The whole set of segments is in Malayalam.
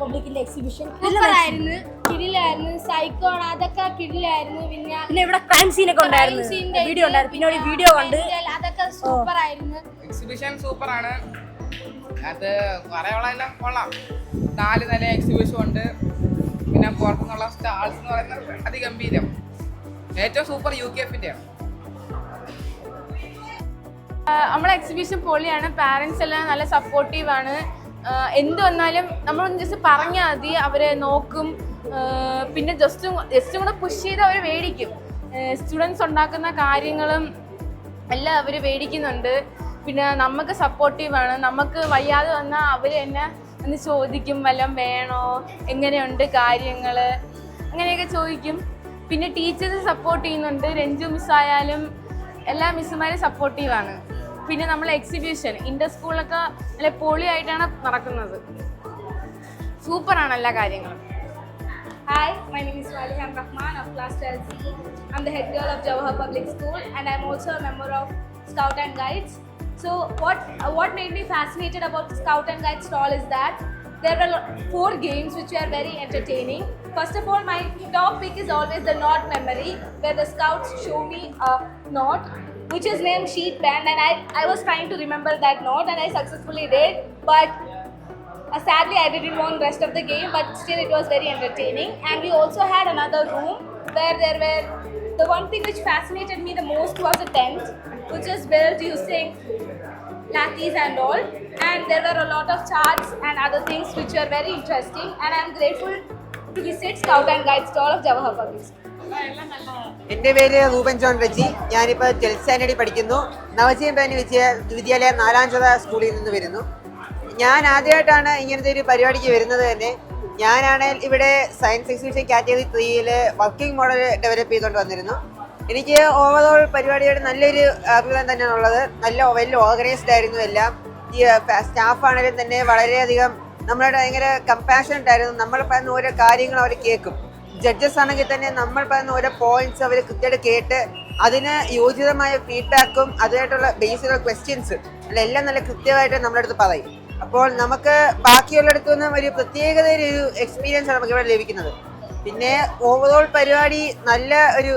പബ്ലിക്കിന്റെ എക്സിബിഷൻ ആയിരുന്നു. കിടിലായിരുന്നു. സൈക്കോൺ അതൊക്കെ കിടിലായിരുന്നു. പിന്നെ പിന്നെ ഇവിടെ ക്രൈം സീനൊക്കെ ഉണ്ടായിരുന്നു. വീഡിയോ ഉണ്ടായിരുന്നു. പിന്നെ ഒരു വീഡിയോ കണ്ട് അതൊക്കെ സൂപ്പർ ആയിരുന്നു. എക്സിബിഷൻ സൂപ്പറാണ് അത് പറയാനുള്ളതെല്ലാം കൊള്ളാം. നാല് നില എക്സിബിഷൻ ഉണ്ട്. പിന്നെ പുറത്തുനിന്നുള്ള സ്റ്റാൾസ് എന്ന് പറയുന്നത് അതിഗംഭീരം. ഏറ്റവും സൂപ്പർ യു കെ എഫിന്റെയാണ് നമ്മളെ എക്സിബിഷൻ പൊളിയാണ്. പാരൻസ് എല്ലാം നല്ല സപ്പോർട്ടീവ് ആണ്. എന്ത് വന്നാലും നമ്മൾ ജസ്റ്റ് പറഞ്ഞാൽ മതി അവരെ നോക്കും. പിന്നെ ജസ്റ്റ് ജസ്റ്റും കൂടെ പുഷ് ചെയ്ത് അവർ മേടിക്കും. സ്റ്റുഡൻസ് ഉണ്ടാക്കുന്ന കാര്യങ്ങളും എല്ലാം അവർ മേടിക്കുന്നുണ്ട്. പിന്നെ നമുക്ക് സപ്പോർട്ടീവാണ് നമുക്ക് വയ്യാതെ വന്നാൽ അവർ തന്നെ ഒന്ന് ചോദിക്കും വല്ലതും വേണോ? എങ്ങനെയുണ്ട് കാര്യങ്ങൾ അങ്ങനെയൊക്കെ ചോദിക്കും. പിന്നെ ടീച്ചേഴ്സ് സപ്പോർട്ട് ചെയ്യുന്നുണ്ട്. രഞ്ജു മിസ്സായാലും എല്ലാ മിസ്സുമാരും സപ്പോർട്ടീവാണ് പിന്നെ നമ്മൾ എക്സിബിഷൻ ഇന്റർ സ്കൂളിലൊക്കെ നല്ല പൊളിയായിട്ടാണ് നടക്കുന്നത് സൂപ്പറാണ് എല്ലാ കാര്യങ്ങളും Hi, my name is Waliham Rahman of class 12C. I'm the head girl of Jawahar Public School and I'm also a member of Scout and Guides. So what uh, what made me fascinated about Scout and Guides stall is that there were four games which were very entertaining. First of all, my top pick is always the knot memory, where the scouts show me a knot which is named sheet band, and I, I was trying to remember that note and I successfully did. But uh, sadly, I didn't won rest of the game, but still it was very entertaining. And we also had another room where there were the one thing which fascinated me the most was a tent, which is built using lathis and all. And there were a lot of charts and other things which were very interesting. And I'm grateful to visit Scout and Guide stall of Jawahar Public School. എന്റെ പേര് റൂബൻ ജോൺ വെച്ചി. ഞാനിപ്പോൾ ട്വൽത്ത് സ്റ്റാൻഡേർഡിൽ പഠിക്കുന്നു. നവജീവൻ ബാനി വിജയ വിദ്യാലയ നാലാം ചത സ്കൂളിൽ നിന്ന് വരുന്നു. ഞാൻ ആദ്യമായിട്ടാണ് ഇങ്ങനത്തെ ഒരു പരിപാടിക്ക് വരുന്നത് തന്നെ. ഞാനാണ് ഇവിടെ സയൻസ് എക്സിബിഷൻ കാറ്റഗറി ത്രീയിൽ വർക്കിംഗ് മോഡൽ ഡെവലപ്പ് ചെയ്തുകൊണ്ട് വന്നിരുന്നു. എനിക്ക് ഓവറോൾ പരിപാടിയുടെ നല്ലൊരു അഭിപ്രായം തന്നെയാണ് ഉള്ളത്. നല്ല വെൽ ഓർഗനൈസ്ഡ് ആയിരുന്നു എല്ലാം. ഈ സ്റ്റാഫ് ആണെങ്കിലും തന്നെ വളരെയധികം നമ്മളോട് ഭയങ്കര കമ്പാഷനറ്റ് ആയിരുന്നു നമ്മൾ പറയുന്ന ഓരോ കാര്യങ്ങൾ അവർ കേൾക്കും. ജഡ്ജസ് ആണെങ്കിൽ തന്നെ നമ്മൾ പറയുന്ന ഓരോ പോയിന്റ്സ് അവർ കൃത്യമായിട്ട് കേട്ട് അതിന് യോജിതമായ ഫീഡ്ബാക്കും അതിനായിട്ടുള്ള ബേസിലുള്ള ക്വസ്റ്റ്യൻസ് അല്ല എല്ലാം നല്ല കൃത്യമായിട്ട് നമ്മുടെ അടുത്ത് പറയും. അപ്പോൾ നമുക്ക് ബാക്കിയുള്ളിടത്തു നിന്നും ഒരു പ്രത്യേകത ഒരു എക്സ്പീരിയൻസ് ആണ് നമുക്ക് ഇവിടെ ലഭിക്കുന്നത്. പിന്നെ ഓവറോൾ പരിപാടി നല്ല ഒരു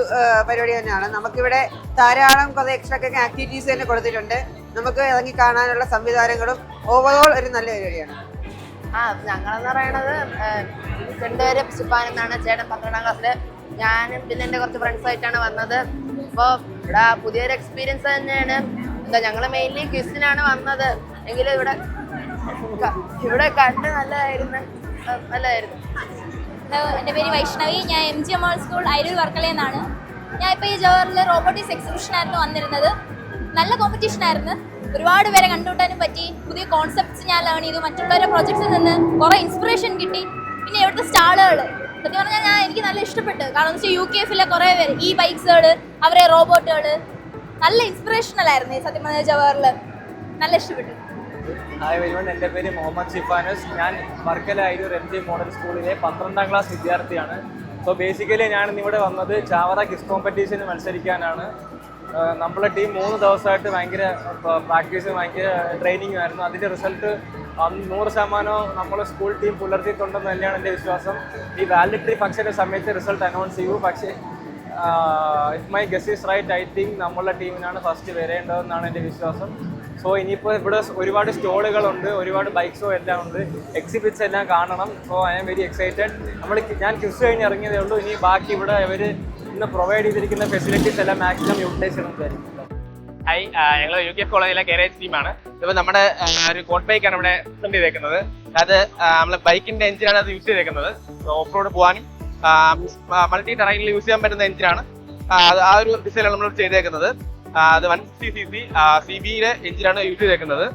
പരിപാടി തന്നെയാണ്. നമുക്കിവിടെ ധാരാളം കുറേ എക്സ്ട്രാ ആക്ടിവിറ്റീസ് തന്നെ കൊടുത്തിട്ടുണ്ട്. നമുക്ക് ഇറങ്ങി കാണാനുള്ള സംവിധാനങ്ങളും ഓവറോൾ ഒരു നല്ല പരിപാടിയാണ്. ആ ഞങ്ങളെന്ന് പറയണത് രണ്ടുപേരും സുപ്പാൻ എന്നാണ് ചേട്ടൻ പന്ത്രണ്ടാം ക്ലാസ്സിൽ. ഞാനും പിന്നെ എന്റെ കുറച്ച് ഫ്രണ്ട്സായിട്ടാണ് വന്നത്. അപ്പോൾ ഇവിടെ പുതിയൊരു എക്സ്പീരിയൻസ് തന്നെയാണ്. എന്താ ഞങ്ങൾ മെയിൻലി ക്വിസിനാണ് വന്നത്. എങ്കിലും ഇവിടെ ഇവിടെ കണ്ട് നല്ലതായിരുന്നു. നല്ലതായിരുന്നു. ഹലോ എന്റെ പേര് വൈഷ്ണവി. ഞാൻ M G M school Aroor വർക്കലയിൽ നിന്നാണ് ഞാൻ ഇപ്പോൾ ഈ ജവഹറിൽ റോബോട്ടിക്സ് എക്സിബിഷനായിരുന്നു വന്നിരുന്നത്. നല്ല കോമ്പറ്റീഷൻ ആയിരുന്നു. ഒരുപാട് പേരെ കണ്ടുകൂട്ടാനും പറ്റി. പുതിയ കോൺസെപ്റ്റ്സ് ഞാൻ ലേൺ ചെയ്തു. മറ്റുള്ളവരുടെ പ്രോജക്ട്സിൽ നിന്ന് കുറേ ഇൻസ്പിറേഷൻ കിട്ടി. പിന്നെ ഇവിടുത്തെ സ്റ്റാളുകൾ സത്യം പറഞ്ഞാൽ ഞാൻ എനിക്ക് നല്ല ഇഷ്ടപ്പെട്ടു. കാരണം വെച്ചാൽ യു കെ എഫിലെ കുറേ പേര് ഈ ബൈക്സുകൾ അവരെ റോബോട്ടുകൾ നല്ല ഇൻസ്പിറേഷണൽ ആയിരുന്നു സത്യം പറഞ്ഞാൽ ജവഹറിൽ. നല്ല ഇഷ്ടപ്പെട്ടു. ഹായ് വരുവൺ എന്റെ പേര് മുഹമ്മദ് ഷിഫാനസ്. ഞാൻ Varkala Ayyur M G model സ്കൂളിലെ പന്ത്രണ്ടാം ക്ലാസ് വിദ്യാർത്ഥിയാണ്. സോ ബേസിക്കലി ഞാൻ ഇന്നിവിടെ വന്നത് ചാവറ കിസ് കോമ്പറ്റീഷന് മത്സരിക്കാനാണ്. നമ്മളെ ടീം മൂന്ന് ദിവസമായിട്ട് ഭയങ്കര പ്രാക്ടീസ് ഭയങ്കര ട്രെയിനിങ്ങും ആയിരുന്നു. അതിന്റെ റിസൾട്ട് നൂറ് ശതമാനവും നമ്മളെ സ്കൂൾ ടീം പുലർത്തിയിട്ടുണ്ടെന്ന് തന്നെയാണ് എന്റെ വിശ്വാസം. ഈ വാലിഡിറ്റി ഫംഗ്ഷന്റെ സമയത്ത് റിസൾട്ട് അനൗൺസ് ചെയ്യൂ പക്ഷേ if my guess is right I think നമ്മളെ ടീമിനാണ് ഫസ്റ്റ് വരേണ്ടതെന്നാണ് എന്റെ വിശ്വാസം. സോ ഇനിയിപ്പോൾ ഇവിടെ ഒരുപാട് സ്റ്റോളുകളുണ്ട് ഒരുപാട് ബൈക്സോ എല്ലാം ഉണ്ട്. എക്സിബിറ്റ്സ് എല്ലാം കാണണം. So I am very excited നമ്മൾ ഞാൻ ക്വിസ് കഴിഞ്ഞ് ഇറങ്ങിയതേ ഉള്ളൂ. ഇനി ബാക്കി ഇവിടെ ഇവർ ഇന്ന് പ്രൊവൈഡ് ചെയ്തിരിക്കുന്ന ഫെസിലിറ്റീസ് എല്ലാം മാക്സിമം യൂട്ടിലൈസ് ചെയ്യണം വിചാരിക്കുന്നു. ഹായ് ഞങ്ങൾ യു കെ എഫ് കോളേജിലെ ഗാരേജ് ടീമാണ് ഇപ്പോൾ നമ്മുടെ ഒരു കോട്ട് ബൈക്കാണ് ഇവിടെ പ്രിന്റ് ചെയ്തേക്കുന്നത്. അത് നമ്മൾ ബൈക്കിന്റെ എഞ്ചിനാണ് അത് യൂസ് ചെയ്തേക്കുന്നത്. ഓഫ് റോഡ് പോകാനും മൾട്ടി ടെറൈനിൽ യൂസ് ചെയ്യാൻ പറ്റുന്ന എഞ്ചിനാണ് അത് ആ ഒരു ഡിസൈനാണ് നമ്മൾ ചെയ്തേക്കുന്നത്. അത് one sixty C C C ബിയിലെ എഞ്ചിനാണ് യൂസ് ചെയ്തേക്കുന്നത്.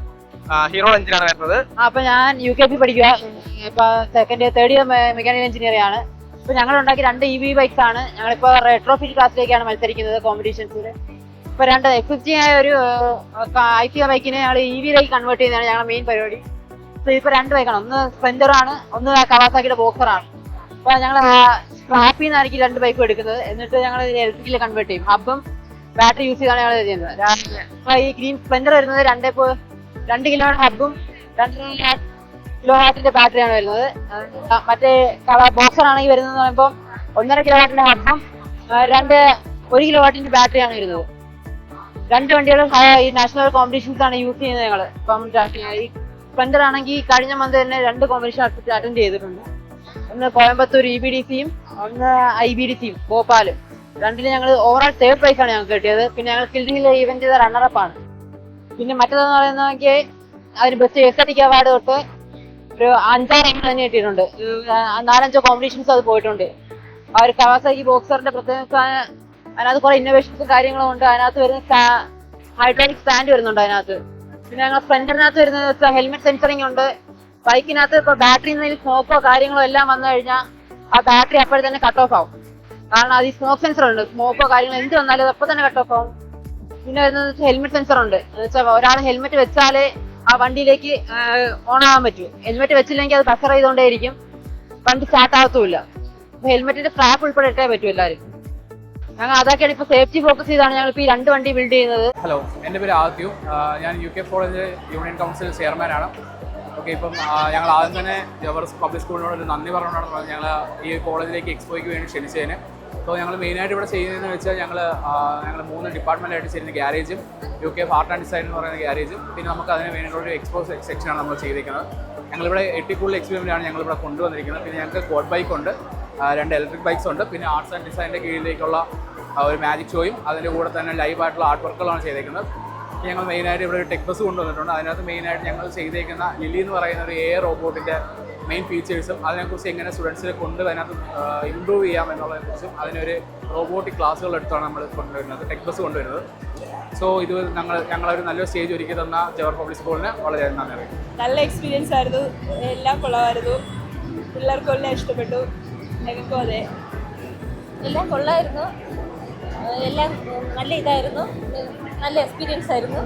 ഹീറോ എഞ്ചിനാണ് വരുന്നത്. അപ്പൊ ഞാൻ യു കെ പി പഠിക്കുക ഇപ്പൊ second year third year mechanical engineer ആണ്. ഇപ്പൊ ഞങ്ങൾ ഉണ്ടാക്കിയ രണ്ട് ഇ വി ബൈക്സ് ആണ്. ഞങ്ങളിപ്പോ റെട്രോഫിറ്റ് ക്ലാസ്സിലേക്കാണ് മത്സരിക്കുന്നത് കോമ്പറ്റീഷൻസിൽ ഇപ്പൊ രണ്ട് എക്സിസ്റ്റിംഗ് ആയ ഒരു ഐ സി ബൈക്കിനെ ഞങ്ങൾ ഇ വിയിലേക്ക് കൺവേർട്ട് ചെയ്യുന്നതാണ് ഞങ്ങളുടെ മെയിൻ പരിപാടി. ഇപ്പൊ ഇപ്പൊ രണ്ട് ബൈക്കാണ് ഒന്ന് സ്പെൻഡർ ആണ് ഒന്ന് കവാസാക്കിയുടെ ബോക്സർ ആണ്. അപ്പൊ ഞങ്ങൾ സ്ക്രാപ്പിൽ നിന്നായിരിക്കും രണ്ട് ബൈക്ക് എടുക്കുന്നത്. എന്നിട്ട് ഞങ്ങൾ ഇലക്ട്രിക്കൽ കൺവേർട്ട് ചെയ്യും. ഹബും ബാറ്ററി യൂസ് ചെയ്താണ് ഞങ്ങൾ ചെയ്യുന്നത്. ഈ ഗ്രീൻ സ്പെൻഡർ വരുന്നത് രണ്ടേ രണ്ട് കിലോ ഹബും രണ്ട് കിലോ വാട്ടിന്റെ ബാറ്ററിയാണ് വരുന്നത്. ആ, മറ്റേ കളർ ബോക്സർ ആണെങ്കിൽ വരുന്നത് പറയുമ്പോൾ ഒന്നര കിലോ വാട്ടിന്റെ അർത്ഥം രണ്ട് ഒരു കിലോ വാട്ടിന്റെ ബാറ്ററിയാണ് വരുന്നത്. രണ്ട് വണ്ടികളും ഈ നാഷണൽ കോമ്പറ്റീഷൻസ് ആണ് യൂസ് ചെയ്യുന്നത് ഞങ്ങൾ ഇപ്പം ഈ സ്പ്ലെൻഡർ ആണെങ്കിൽ കഴിഞ്ഞ മന്ത് തന്നെ രണ്ട് കോമ്പറ്റീഷൻ അറ്റൻഡ് ചെയ്തിട്ടുണ്ട്. ഒന്ന് കോയമ്പത്തൂർ ഇ ബി ഡി സിയും ഒന്ന് ഐ ബി ഡി സിയും ഭോപ്പാലും. രണ്ടിലും ഞങ്ങൾ ഓവറോൾ തേർഡ് പ്രൈസ് ആണ് ഞങ്ങൾക്ക് കിട്ടിയത്. പിന്നെ ഞങ്ങൾ കിൽഡിങ്ങിൽ ഈവന്റ് ചെയ്ത റണ്ണറപ്പ് ആണ്. പിന്നെ മറ്റേതെന്ന് പറയുന്നതെങ്കിൽ അതിന് ബെസ്റ്റ് എസ്തറ്റിക് അവാർഡ് തൊട്ട് ഒരു അഞ്ചാറ് തന്നെ കിട്ടിയിട്ടുണ്ട്. നാലഞ്ചോ കോമ്പറ്റീഷൻസ് അത് പോയിട്ടുണ്ട്. ആ ഒരു കവാസാക്കി ബോക്സറിന്റെ പ്രത്യേക അതിനകത്ത് കുറെ ഇന്നോവേഷൻസും കാര്യങ്ങളും ഉണ്ട്. അതിനകത്ത് വരുന്ന ഹൈഡ്രോളിക് സ്റ്റാൻഡ് വരുന്നുണ്ട് അതിനകത്ത്. പിന്നെ ഞങ്ങൾ സ്പ്ലെൻഡറിനകത്ത് വരുന്ന ഹെൽമെറ്റ് സെൻസറിങ് ഉണ്ട്. ബൈക്കിനകത്ത് ഇപ്പൊ ബാറ്ററി സ്മോക്കോ കാര്യങ്ങളോ എല്ലാം വന്നു കഴിഞ്ഞാൽ ആ ബാറ്ററി അപ്പോഴെ തന്നെ കട്ട് ഓഫ് ആവും. കാരണം അത് ഈ സ്മോക്ക് സെൻസർ ഉണ്ട്. സ്മോക്കോ കാര്യങ്ങളോ എന്ത് വന്നാലും അത് അപ്പൊ തന്നെ കട്ട് ഓഫ് ആവും. പിന്നെ വരുന്നത് ഹെൽമെറ്റ് സെൻസർ ഉണ്ട്. എന്ന് വെച്ചാൽ ഒരാൾ ഹെൽമെറ്റ് വെച്ചാലേ ആ വണ്ടിയിലേക്ക് ഓൺ ആവാൻ പറ്റൂ. ഹെൽമെറ്റ് വെച്ചില്ലെങ്കിൽ അത് പ്രഷർ ചെയ്തുകൊണ്ടേയിരിക്കും. വണ്ടി സ്റ്റാർട്ട് ആകത്തുമില്ല ഹെൽമെറ്റിന്റെ സ്ട്രാപ്പ് ഉൾപ്പെടെ ഇട്ടേ പറ്റൂ എല്ലാവരും. ഞങ്ങൾ അതൊക്കെയാണ് ഇപ്പൊ സേഫ്റ്റി ഫോക്കസ് ചെയ്താണ് ഞങ്ങൾ ഈ രണ്ട് വണ്ടി ബിൽഡ് ചെയ്യുന്നത്. ഹലോ എന്റെ പേര് ആദ്യു ഞാൻ U K college union council ചെയർമാനാണ് ഓക്കെ ഇപ്പം ഞങ്ങൾ ആദ്യം തന്നെ ജവർസ് പബ്ലിക് സ്കൂളിനോട് ഒരു നന്ദി പറഞ്ഞുകൊണ്ടാണ് ഞങ്ങൾ ഈ കോളേജിലേക്ക് എക്സ്പോയ്ക്ക് വേണ്ടി ക്ഷണിച്ചതിന്. അപ്പോൾ ഞങ്ങൾ മെയിനായിട്ട് ഇവിടെ ചെയ്യുന്നതെന്ന് വെച്ചാൽ ഞങ്ങൾ ഞങ്ങൾ മൂന്ന് ഡിപ്പാർട്ട്മെന്റായിട്ട് ചെയ്യുന്ന ഗ്യാരേജും U K art and design എന്ന് പറയുന്ന ഗ്യാരേജും പിന്നെ നമുക്ക് അതിന് വേണ്ടിയിട്ടുള്ള ഒരു എക്സ്പോസ് സെക്ഷനാണ് നമ്മൾ ചെയ്തിരിക്കുന്നത് ഞങ്ങളിവിടെ എട്ടി കൂടുതൽ എക്സ്പീരിമെന്റാണ് ഞങ്ങളിവിടെ കൊണ്ടുവന്നിരിക്കുന്നത്. പിന്നെ ഞങ്ങൾക്ക് കോഡ് ബൈക്ക് ഉണ്ട് രണ്ട് ഇലക്ട്രിക് ബൈക്സ് ഉണ്ട് പിന്നെ ആർട്സ് ആൻഡ് ഡിസൈനിന്റെ കീഴിലേക്കുള്ള ഒരു മാജിക് ഷോയും അതിന്റെ കൂടെ തന്നെ ലൈവ് ആയിട്ടുള്ള ആർട്ട് വർക്കുകളാണ് ചെയ്തേക്കുന്നത്. ഞങ്ങൾ മെയിനായിട്ട് ഇവിടെ ഒരു ടെക് ബസ് കൊണ്ടുവന്നിട്ടുണ്ട്. അതിനകത്ത് മെയിനായിട്ട് ഞങ്ങൾ ചെയ്തേക്കുന്ന ലിലി എന്ന് പറയുന്ന ഒരു എയർ റോബോട്ടിന്റെ മെയിൻ ഫീച്ചേഴ്സും അതിനെക്കുറിച്ച് എങ്ങനെ സ്റ്റുഡൻസിനെ കൊണ്ട് അതിനകത്ത് ഇമ്പ്രൂവ് ചെയ്യാം എന്നുള്ളതിനെക്കുറിച്ചും അതിനൊരു റോബോട്ടിക് ക്ലാസ്സുകൾ എടുത്താണ് നമ്മൾ കൊണ്ടുവരുന്നത് ടെക് ബസ് കൊണ്ടുവരുന്നത്. സോ ഇത് ഞങ്ങൾ ഞങ്ങളൊരു നല്ലൊരു സ്റ്റേജ് ഒരുക്കി തന്ന ജവഹർ പബ്ലിക് സ്കൂളിന് വളരെ നന്ദി അറിയാം നല്ല എക്സ്പീരിയൻസ് ആയിരുന്നു എല്ലാം കൊള്ളാമായിരുന്നു പിള്ളേർക്കും എല്ലാം ഇഷ്ടപ്പെട്ടു ഞങ്ങൾക്കും അതെ. എല്ലാം കൊള്ളായിരുന്നു എല്ലാം നല്ല ഇതായിരുന്നു നല്ല എക്സ്പീരിയൻസ് ആയിരുന്നു.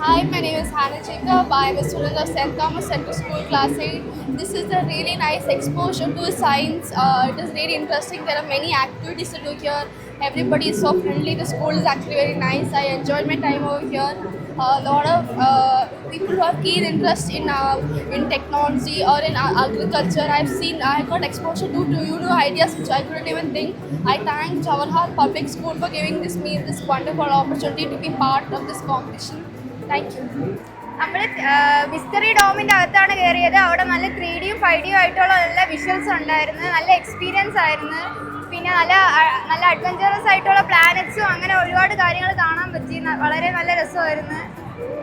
Hi, my name is Hannah Jacob. I am a student of St. Thomas Central School Class 8. This is a really nice exposure to science. Uh, it is really interesting. There are many activities to do here. Everybody is so friendly. The school is actually very nice. I enjoyed my time over here. A lot of uh, people who have keen interest in uh, in technology or in uh, agriculture. I've seen I got exposure to, to new, new ideas which I couldn't even think. I thank Jawaharlal Public School for giving this me this wonderful opportunity to be part of this competition. Thank you നമ്മൾ മിസ്റ്ററി ഡോമിന്റെ അകത്താണ് കയറിയത് അവിടെ നല്ല ത്രീ ഡിയും ഫൈവ് ഡിയും ആയിട്ടുള്ള നല്ല വിഷ്വൽസ് ഉണ്ടായിരുന്നു. നല്ല എക്സ്പീരിയൻസ് ആയിരുന്നു. പിന്നെ നല്ല നല്ല അഡ്വഞ്ചറസ് ആയിട്ടുള്ള പ്ലാനറ്റ്സും അങ്ങനെ ഒരുപാട് കാര്യങ്ങൾ കാണാൻ പറ്റി. വളരെ നല്ല രസമായിരുന്നു.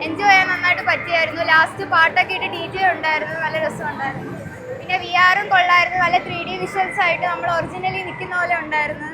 എൻജോയ് ചെയ്യാൻ നന്നായിട്ട് പറ്റിയായിരുന്നു. ലാസ്റ്റ് പാട്ടൊക്കെ ഇട്ട് ഡി ജെ ഉണ്ടായിരുന്നു. നല്ല രസമുണ്ടായിരുന്നു. പിന്നെ വി ആറും കൊള്ളായിരുന്നു. നല്ല ത്രീ ഡി വിഷ്വൽസ് ആയിട്ട് നമ്മൾ ഒറിജിനലി നിൽക്കുന്ന പോലെ ഉണ്ടായിരുന്നു.